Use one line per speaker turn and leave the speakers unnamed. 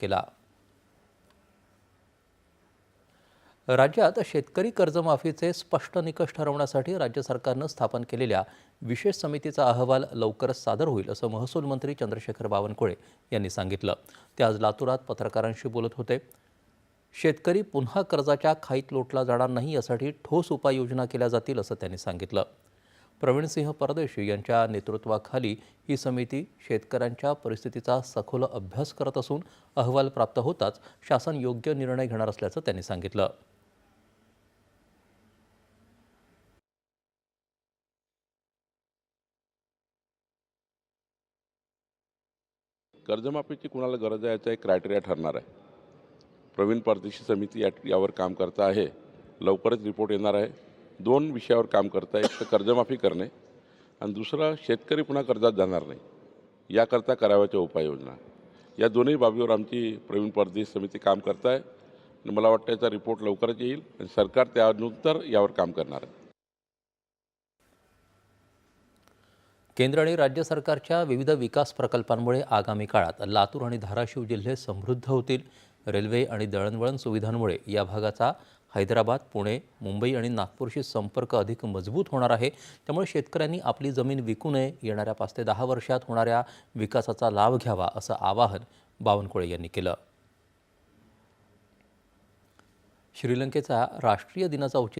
केला. राज्यात शेतकरी कर्जमाफीचे स्पष्ट निकष ठरवण्यासाठी राज्य सरकारनं स्थापन केलेल्या विशेष समितीचा अहवाल लवकरच सादर होईल असं महसूल मंत्री चंद्रशेखर बावनकुळे यांनी सांगितलं. ते आज लातूरात पत्रकारांशी बोलत होते. शेतकरी पुन्हा कर्जाच्या खाईत लोटला जाणार नाही यासाठी ठोस उपाययोजना केल्या जातील असं त्यांनी सांगितलं. प्रवीणसिंह परदेशी यांच्या नेतृत्वाखाली ही समिती शेतकऱ्यांच्या परिस्थितीचा सखोल अभ्यास करत असून अहवाल प्राप्त होताच शासन योग्य निर्णय घेणार असल्याचं त्यांनी सांगितलं.
कर्जमाफीची कुणाला गरज आहे याचा एक क्रायटेरिया ठरणार आहे. प्रवीण परदेशी समिती या यावर काम करता आहे. लवकरच रिपोर्ट येणार आहे. दोन विषयावर काम करता आहे एक तर कर्जमाफी करणे. आणि दुसरा शेतकरी पुन्हा कर्जात जाणार नाही. याकरता करावयाच्या उपाययोजना. या दोन्ही बाबीवर आमची प्रवीण परदेश समिती काम करत आहे आणि मला वाटतं याचा रिपोर्ट लवकरच येईल. आणि सरकार त्यानंतर यावर काम करणार आहे.
केंद्र आणि राज्य सरकारच्या विविध विकास प्रकल्पांमुळे आगामी काळात लातूर आणि धाराशिव जिल्हे समृद्ध होतील. रेल्वे आणि दळणवळण सुविधांमुळे या भागाचा हैदराबाद पुणे मुंबई आणि नागपूरशी संपर्क अधिक मजबूत होणार आहे. त्यामुळे शेतकऱ्यांनी आपली जमीन विकू नये. येणाऱ्या पाच ते दहा वर्षात होणाऱ्या विकासाचा लाभ घ्यावा असं आवाहन बावनकुळे यांनी केलं. श्रीलंकेचा राष्ट्रीय दिनाचा औचित्य